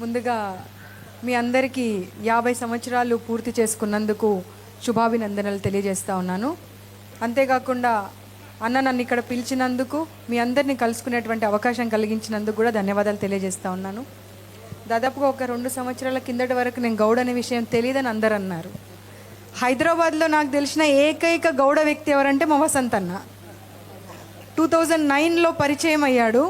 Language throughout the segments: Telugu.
ముందుగా మీ అందరికీ యాభై సంవత్సరాలు పూర్తి చేసుకున్నందుకు శుభాభినందనలు తెలియజేస్తా ఉన్నాను. అంతేకాకుండా అన్న నన్ను ఇక్కడ పిలిచినందుకు మీ అందరినీ కలుసుకునేటువంటి అవకాశం కలిగించినందుకు కూడా ధన్యవాదాలు తెలియజేస్తా ఉన్నాను. దాదాపుగా ఒక రెండు సంవత్సరాల కిందటి వరకు నేను గౌడ అనే విషయం తెలియదని అందరు అన్నారు. హైదరాబాద్లో నాకు తెలిసిన ఏకైక గౌడ వ్యక్తి ఎవరంటే మా వసంత్ అన్న టూ థౌజండ్ నైన్లో పరిచయం అయ్యాడు.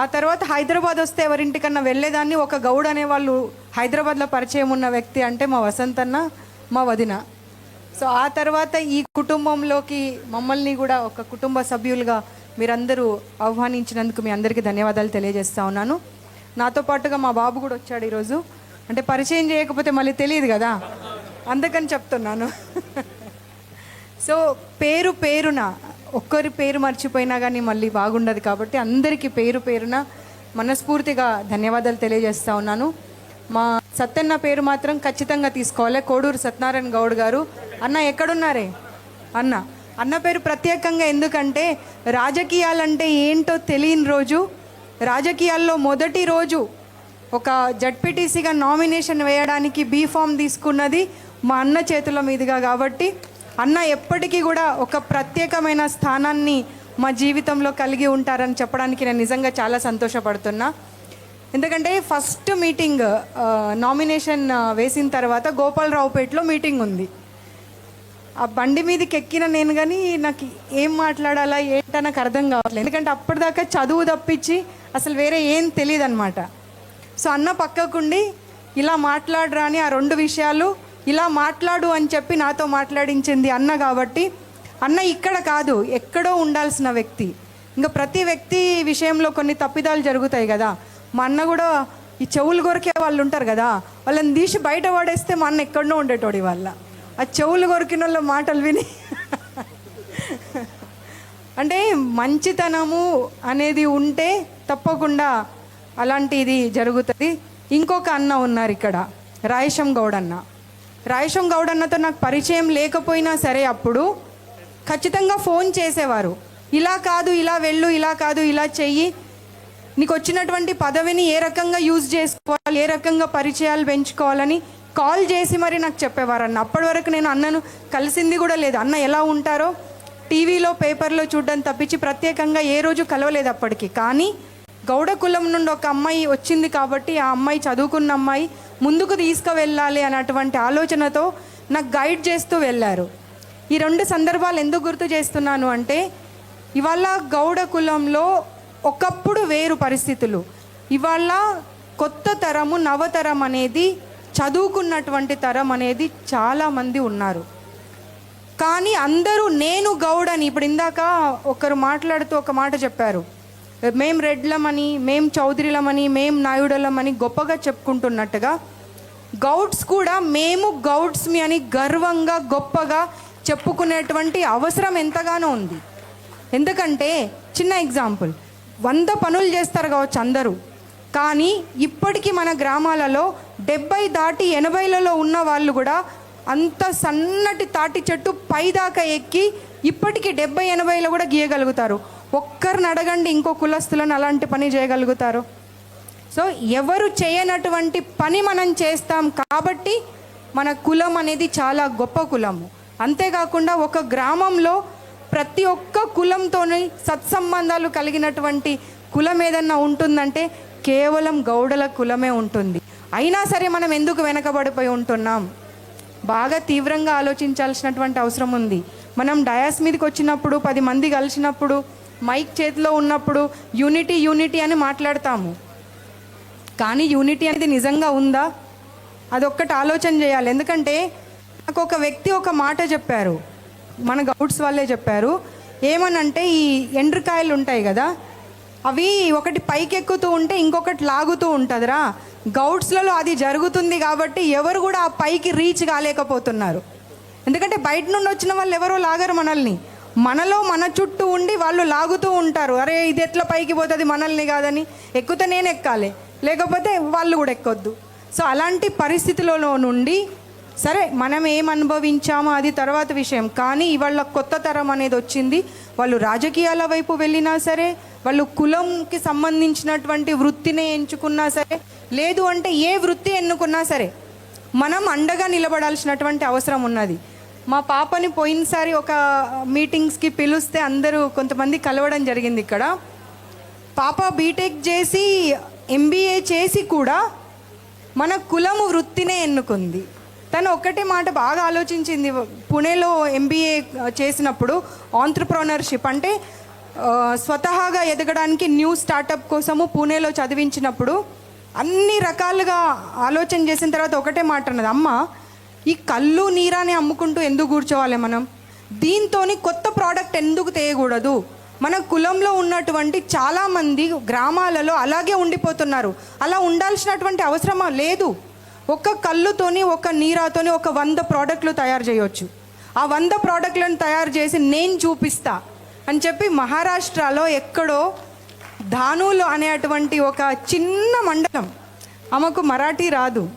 ఆ తర్వాత హైదరాబాద్ వస్తే ఎవరింటికన్నా వెళ్ళేదాన్ని. ఒక గౌడ్ అనేవాళ్ళు హైదరాబాద్లో పరిచయం ఉన్న వ్యక్తి అంటే మా వసంత్ అన్న మా వదిన. సో ఆ తర్వాత ఈ కుటుంబంలోకి మమ్మల్ని కూడా ఒక కుటుంబ సభ్యులుగా మీరందరూ ఆహ్వానించినందుకు మీ అందరికీ ధన్యవాదాలు తెలియజేస్తా ఉన్నాను. నాతో పాటుగా మా బాబు కూడా వచ్చాడు ఈరోజు. అంటే పరిచయం చేయకపోతే మళ్ళీ తెలియదు కదా. అందుకని చెప్తున్నాను. సో పేరు పేరున ఒక్కరి పేరు మర్చిపోయినా కానీ మళ్ళీ బాగుండదు కాబట్టి అందరికీ పేరు పేరున మనస్ఫూర్తిగా ధన్యవాదాలు తెలియజేస్తా ఉన్నాను. మా సత్తన్న పేరు మాత్రం ఖచ్చితంగా తీసుకోవాలి. కోడూరు సత్యనారాయణ గౌడ్ గారు. అన్న ఎక్కడున్నారే? అన్న అన్న పేరు ప్రత్యేకంగా ఎందుకంటే రాజకీయాలంటే ఏంటో తెలియని రోజు రాజకీయాల్లో మొదటి రోజు ఒక జడ్పీటీసీగా నామినేషన్ వేయడానికి బీఫామ్ తీసుకున్నది మా అన్న చేతుల మీదుగా కాబట్టి అన్న ఎప్పటికీ కూడా ఒక ప్రత్యేకమైన స్థానాన్ని మా జీవితంలో కలిగి ఉంటారని చెప్పడానికి నేను నిజంగా చాలా సంతోషపడుతున్నా. ఎందుకంటే ఫస్ట్ మీటింగ్ నామినేషన్ వేసిన తర్వాత గోపాలరావుపేటలో మీటింగ్ ఉంది. ఆ బండి మీదకి ఎక్కిన నేను కానీ నాకు ఏం మాట్లాడాలా ఏంటో నాకు అర్థం కావట్లేదు. ఎందుకంటే అప్పటిదాకా చదువు తప్పించి అసలు వేరే ఏం తెలియదు అనమాట సో అన్న పక్కకుండి ఇలా మాట్లాడరా అని ఆ రెండు విషయాలు ఇలా మాట్లాడు అని చెప్పి నాతో మాట్లాడించింది అన్న కాబట్టి అన్న ఇక్కడ కాదు ఎక్కడో ఉండాల్సిన వ్యక్తి. ఇంకా ప్రతి వ్యక్తి విషయంలో కొన్ని తప్పిదాలు జరుగుతాయి కదా. మా అన్న కూడా ఈ చెవులు కొరికే వాళ్ళు ఉంటారు కదా. వాళ్ళని తీసి బయట పడేస్తే మా అన్న ఎక్కడనో ఉండేటోడి వాళ్ళ ఆ చెవులు కొరికిన వాళ్ళ మాటలు విని అంటే మంచితనము అనేది ఉంటే తప్పకుండా అలాంటిది జరుగుతుంది. ఇంకొక అన్న ఉన్నారు ఇక్కడ రాయశం గౌడ్ అన్న రాయశం గౌడ్ అన్నతో నాకు పరిచయం లేకపోయినా సరే అప్పుడు ఖచ్చితంగా ఫోన్ చేసేవారు. ఇలా కాదు ఇలా వెళ్ళు ఇలా కాదు ఇలా చెయ్యి. నీకు వచ్చినటువంటి పదవిని ఏ రకంగా యూజ్ చేసుకోవాలి ఏ రకంగా పరిచయాలు పెంచుకోవాలని కాల్ చేసి మరి నాకు చెప్పేవారు అన్న అప్పటి వరకు నేను అన్నను కలిసింది కూడా లేదు. అన్న ఎలా ఉంటారో టీవీలో పేపర్లో చూడడం తప్పించి ప్రత్యేకంగా ఏ రోజు కలవలేదు అప్పటికి. కానీ గౌడ కులం నుండి ఒక అమ్మాయి వచ్చింది కాబట్టి ఆ అమ్మాయి చదువుకున్న అమ్మాయి ముందుకు తీసుకువెళ్ళాలి అన్నటువంటి ఆలోచనతో నాకు గైడ్ చేస్తూ వెళ్ళారు. ఈ రెండు సందర్భాలు ఎందుకు గుర్తు చేస్తున్నాను అంటే ఇవాళ గౌడ కులంలో ఒకప్పుడు వేరు పరిస్థితులు. ఇవాళ కొత్త తరము నవతరం అనేది చదువుకున్నటువంటి తరం అనేది చాలామంది ఉన్నారు. కానీ అందరూ నేను గౌడని ఇప్పుడు ఇందాక ఒకరు మాట్లాడుతూ ఒక మాట చెప్పారు. మేం రెడ్లమని మేం చౌదరిలమని మేం నాయుడులమని గొప్పగా చెప్పుకుంటున్నట్టుగా గౌడ్స్ కూడా మేము గౌడ్స్ మీ అని గర్వంగా గొప్పగా చెప్పుకునేటువంటి అవసరం ఎంతగానో ఉంది. ఎందుకంటే చిన్న ఎగ్జాంపుల్ వంద పనులు చేస్తారు కావచ్చు అందరూ కానీ ఇప్పటికీ మన గ్రామాలలో డెబ్బై దాటి ఎనభైలలో ఉన్న వాళ్ళు కూడా అంత సన్నటి తాటి చెట్టు పైదాకా ఎక్కి ఇప్పటికీ డెబ్బై ఎనభైలో కూడా గీయగలుగుతారు. ఒక్కరిని అడగండి ఇంకో కులస్తులను అలాంటి పని చేయగలుగుతారు. సో ఎవరు చేయనటువంటి పని మనం చేస్తాం కాబట్టి మన కులం అనేది చాలా గొప్ప కులము అంతేకాకుండా ఒక గ్రామంలో ప్రతి ఒక్క కులంతోని సత్సంబంధాలు కలిగినటువంటి కులం ఏదన్నా ఉంటుందంటే కేవలం గౌడల కులమే ఉంటుంది. అయినా సరే మనం ఎందుకు వెనకబడిపోయి ఉంటున్నాం? బాగా తీవ్రంగా ఆలోచించాల్సినటువంటి అవసరం ఉంది. మనం డయాస్ మీదకి వచ్చినప్పుడు పది మంది కలిసినప్పుడు మైక్ చేతిలో ఉన్నప్పుడు యూనిటీ యూనిటీ అని మాట్లాడతాము. కానీ యూనిటీ అనేది నిజంగా ఉందా? అదొక్కటి ఆలోచన చేయాలి. ఎందుకంటే నాకు ఒక వ్యక్తి ఒక మాట చెప్పారు. మన గౌడ్స్ వాళ్ళే చెప్పారు. ఏమనంటే ఈ ఎండ్రకాయలు ఉంటాయి కదా అవి ఒకటి పైకెక్కుతూ ఉంటే ఇంకొకటి లాగుతూ ఉంటుందిరా. గౌడ్స్లలో అది జరుగుతుంది కాబట్టి ఎవరు కూడా ఆ పైకి రీచ్ కాలేకపోతున్నారు. ఎందుకంటే బయట నుండి వచ్చిన వాళ్ళు ఎవరో లాగరు మనల్ని. మనలో మన చుట్టూ ఉండి వాళ్ళు లాగుతూ ఉంటారు. అరే ఇది ఎట్లా పైకి పోతుంది మనల్ని కాదని. ఎక్కితే నేను ఎక్కాలి. లేకపోతే వాళ్ళు కూడా ఎక్కొద్దు. సో అలాంటి పరిస్థితులలో నుండి సరే మనం ఏం అనుభవించామో అది తర్వాత విషయం. కానీ ఇవాళ కొత్త తరం అనేది వచ్చింది. వాళ్ళు రాజకీయాల వైపు వెళ్ళినా సరే వాళ్ళు కులంకి సంబంధించినటువంటి వృత్తినే ఎంచుకున్నా సరే లేదు అంటే ఏ వృత్తి ఎన్నుకున్నా సరే మనం అండగా నిలబడాల్సినటువంటి అవసరం ఉన్నది. మా పాపని పోయినసారి ఒక మీటింగ్స్కి పిలిస్తే అందరూ కొంతమంది కలవడం జరిగింది ఇక్కడ. పాప బీటెక్ చేసి ఎంబీఏ చేసి కూడా మన కులము వృత్తినే ఎన్నుకుంది. తను ఒక్కటే మాట బాగా ఆలోచించింది. పుణేలో ఎంబీఏ చేసినప్పుడు ఆంట్రప్రోనర్షిప్ అంటే స్వతహాగా ఎదగడానికి న్యూ స్టార్టప్ కోసము పూణేలో చదివించినప్పుడు అన్ని రకాలుగా ఆలోచన చేసిన తర్వాత ఒకటే మాట అన్నది. అమ్మ ఈ కళ్ళు నీరాని అమ్ముకుంటూ ఎందుకు కూర్చోవాలి మనం? దీంతోని కొత్త ప్రోడక్ట్ ఎందుకు తేయకూడదు? మన కులంలో ఉన్నటువంటి చాలామంది గ్రామాలలో అలాగే ఉండిపోతున్నారు. అలా ఉండాల్సినటువంటి అవసరమా? లేదు. ఒక కళ్ళుతోని ఒక నీరాతోని ఒక వంద ప్రోడక్ట్లు తయారు చేయొచ్చు. ఆ వంద ప్రోడక్ట్లను తయారు చేసి నేను చూపిస్తా అని చెప్పి మహారాష్ట్రలో ఎక్కడో ధానులు అనేటువంటి ఒక చిన్న మండలం. ఆమెకు మరాఠీ రాదు.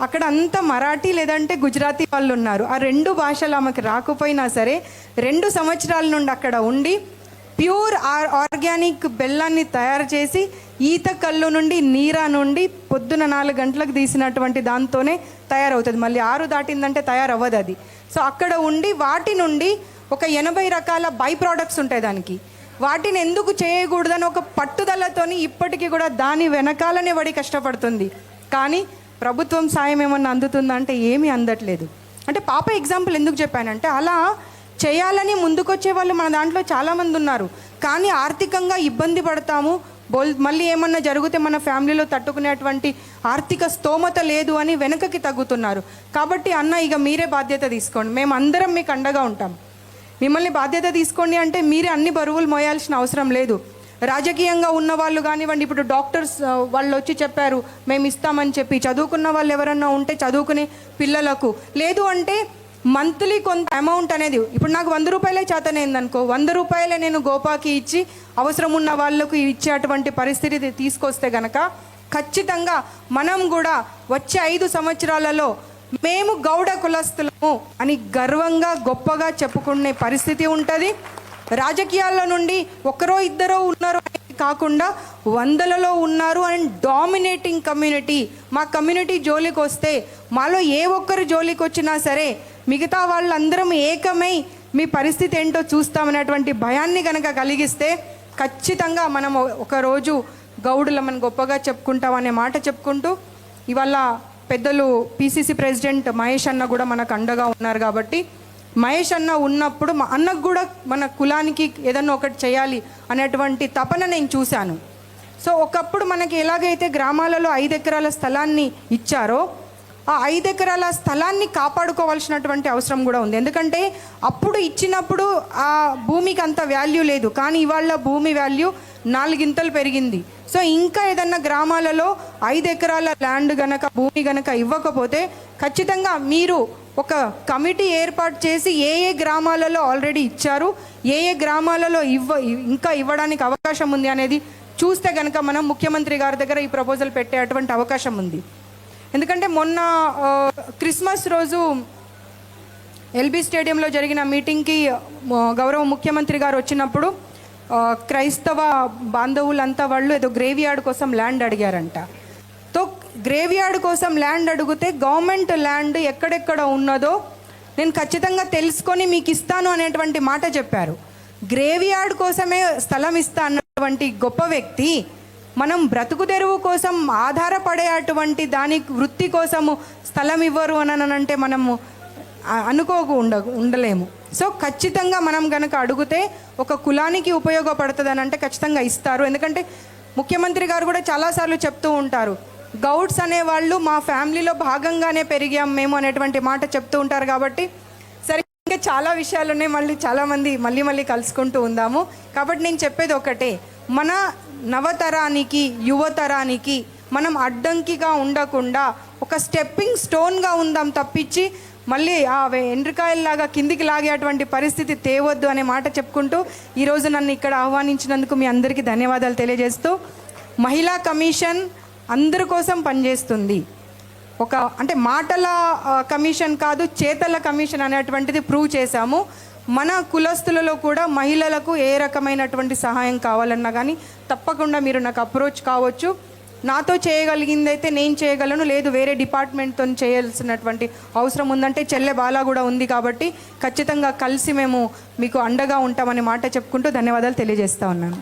అక్కడ అంతా మరాఠీ లేదంటే గుజరాతీ వాళ్ళు ఉన్నారు ఆ రెండు భాషలు ఆమెకు రాకపోయినా సరే రెండు సంవత్సరాల నుండి అక్కడ ఉండి ప్యూర్ ఆర్ ఆర్గానిక్ బెల్లాన్ని తయారు చేసి ఈత కళ్ళు నుండి నీరా నుండి పొద్దున నాలుగు గంటలకు తీసినటువంటి దాంతోనే తయారవుతుంది. మళ్ళీ ఆరు దాటిందంటే తయారవ్వదు అది. సో అక్కడ ఉండి వాటి నుండి ఒక ఎనభై రకాల బై ప్రోడక్ట్స్ ఉంటాయి దానికి. వాటిని ఎందుకు చేయకూడదని ఒక పట్టుదలతోని ఇప్పటికీ కూడా దాని వెనకాలనే పడి కష్టపడుతుంది. కానీ ప్రభుత్వం సాయం ఏమన్నా అందుతుందా అంటే ఏమీ అందట్లేదు. అంటే పాప ఎగ్జాంపుల్ ఎందుకు చెప్పానంటే అలా చేయాలని ముందుకొచ్చే వాళ్ళు మన దాంట్లో చాలామంది ఉన్నారు. కానీ ఆర్థికంగా ఇబ్బంది పడతాము. బోల్ మళ్ళీ ఏమన్నా జరిగితే మన ఫ్యామిలీలో తట్టుకునేటువంటి ఆర్థిక స్తోమత లేదు అని వెనకకి తగ్గుతున్నారు. కాబట్టి అన్న ఇక మీరే బాధ్యత తీసుకోండి. మేము అందరం మీకు అండగా ఉంటాం. మిమ్మల్ని బాధ్యత తీసుకోండి అంటే మీరే అన్ని బరువులు మోయాల్సిన అవసరం లేదు. రాజకీయంగా ఉన్న వాళ్ళు కానివ్వండి ఇప్పుడు డాక్టర్స్ వాళ్ళు వచ్చి చెప్పారు మేము ఇస్తామని చెప్పి. చదువుకున్న వాళ్ళు ఎవరన్నా ఉంటే చదువుకునే పిల్లలకు. లేదు అంటే మంత్లీ కొంత అమౌంట్ అనేది ఇప్పుడు నాకు వంద రూపాయలే చేతనైందనుకో వంద రూపాయలే నేను గోపాకి ఇచ్చి అవసరం ఉన్న వాళ్ళకు ఇచ్చేటువంటి పరిస్థితి తీసుకొస్తే గనక ఖచ్చితంగా మనం కూడా వచ్చే ఐదు సంవత్సరాలలో మేము గౌడ కులస్తులము అని గర్వంగా గొప్పగా చెప్పుకునే పరిస్థితి ఉంటుంది. రాజకీయాల్లో నుండి ఒకరో ఇద్దరో ఉన్నారు అనేది కాకుండా వందలలో ఉన్నారు అండ్ డామినేటింగ్ కమ్యూనిటీ. మా కమ్యూనిటీ జోలికి వస్తే మాలో ఏ ఒక్కరు జోలికి వచ్చినా సరే మిగతా వాళ్ళందరం ఏకమై మీ పరిస్థితి ఏంటో చూస్తామనేటువంటి భయాన్ని కనుక కలిగిస్తే ఖచ్చితంగా మనం ఒకరోజు గౌడులమని గొప్పగా చెప్పుకుంటాం అనే మాట చెప్పుకుంటూ ఇవాళ పెద్దలు పిసిసి ప్రెసిడెంట్ మహేష్ అన్న కూడా మనకు అండగా ఉన్నారు కాబట్టి మహేష్ అన్న ఉన్నప్పుడు మా అన్నకు కూడా మన కులానికి ఏదన్నా ఒకటి చేయాలి అనేటువంటి తపన నేను చూశాను. సో ఒకప్పుడు మనకి ఎలాగైతే గ్రామాలలో ఐదు ఎకరాల స్థలాన్ని ఇచ్చారో ఆ ఐదు ఎకరాల స్థలాన్ని కాపాడుకోవాల్సినటువంటి అవసరం కూడా ఉంది. ఎందుకంటే అప్పుడు ఇచ్చినప్పుడు ఆ భూమికి అంత వాల్యూ లేదు. కానీ ఇవాళ భూమి వాల్యూ నాలుగింతలు పెరిగింది. సో ఇంకా ఏదన్నా గ్రామాలలో ఐదు ఎకరాల ల్యాండ్ గనక భూమి గనక ఇవ్వకపోతే ఖచ్చితంగా మీరు ఒక కమిటీ ఏర్పాటు చేసి ఏ ఏ గ్రామాలలో ఆల్రెడీ ఇచ్చారు ఏ ఏ గ్రామాలలో ఇవ్వ ఇంకా ఇవ్వడానికి అవకాశం ఉంది అనేది చూస్తే కనుక మనం ముఖ్యమంత్రి గారి దగ్గర ఈ ప్రపోజల్ పెట్టేటువంటి అవకాశం ఉంది. ఎందుకంటే మొన్న క్రిస్మస్ రోజు ఎల్బీ స్టేడియంలో జరిగిన మీటింగ్కి గౌరవ ముఖ్యమంత్రి గారు వచ్చినప్పుడు క్రైస్తవ బాంధవులంతా వాళ్ళు ఏదో గ్రేవ్ యార్డ్ కోసం ల్యాండ్ అడిగారంట. తో గ్రేవ్ యార్డ్ కోసం ల్యాండ్ అడిగితే గవర్నమెంట్ ల్యాండ్ ఎక్కడెక్కడ ఉన్నదో నేను ఖచ్చితంగా తెలుసుకొని మీకు ఇస్తాను అనేటువంటి మాట చెప్పారు. గ్రేవ్ యార్డ్ కోసమే స్థలం ఇస్తా అన్నటువంటి గొప్ప వ్యక్తి మనం బ్రతుకు తెరువు కోసం ఆధారపడే అటువంటి దాని వృత్తి కోసము స్థలం ఇవ్వరు అని అంటే మనము అనుకోకు ఉండ ఉండలేము. సో ఖచ్చితంగా మనం కనుక అడిగితే ఒక కులానికి ఉపయోగపడుతుంది అని అంటే ఖచ్చితంగా ఇస్తారు. ఎందుకంటే ముఖ్యమంత్రి గారు కూడా చాలాసార్లు చెప్తూ ఉంటారు. గౌడ్స్ అనేవాళ్ళు మా ఫ్యామిలీలో భాగంగానే పెరిగాం మేము అనేటువంటి మాట చెప్తూ ఉంటారు కాబట్టి సరే ఇంకా చాలా విషయాలు ఉన్నాయి మళ్ళీ చాలామంది మళ్ళీ మళ్ళీ కలుసుకుంటూ ఉందాము. కాబట్టి నేను చెప్పేది ఒకటే. మన నవతరానికి యువతరానికి మనం అడ్డంకిగా ఉండకుండా ఒక స్టెప్పింగ్ స్టోన్గా ఉందాం తప్పించి మళ్ళీ ఆ ఎండ్రికాయల్లాగా కిందికి లాగేటువంటి పరిస్థితి తేవద్దు అనే మాట చెప్పుకుంటూ ఈరోజు నన్ను ఇక్కడ ఆహ్వానించినందుకు మీ అందరికీ ధన్యవాదాలు తెలియజేస్తూ మహిళా కమిషన్ అందరి కోసం పనిచేస్తుంది. ఒక అంటే మాటల కమిషన్ కాదు చేతల కమిషన్ అనేటువంటిది ప్రూవ్ చేశాము. మన కులస్తులలో కూడా మహిళలకు ఏ రకమైనటువంటి సహాయం కావాలన్నా కానీ తప్పకుండా మీరు నాకు అప్రోచ్ కావచ్చు. నాతో చేయగలిగింది అయితే నేను చేయగలను లేదు వేరే డిపార్ట్మెంట్తో చేయాల్సినటువంటి అవసరం ఉందంటే చెల్లె బాల కూడా ఉంది కాబట్టి ఖచ్చితంగా కలిసి మేము మీకు అండగా ఉంటామనే మాట చెప్పుకుంటూ ధన్యవాదాలు తెలియజేస్తా ఉన్నాను.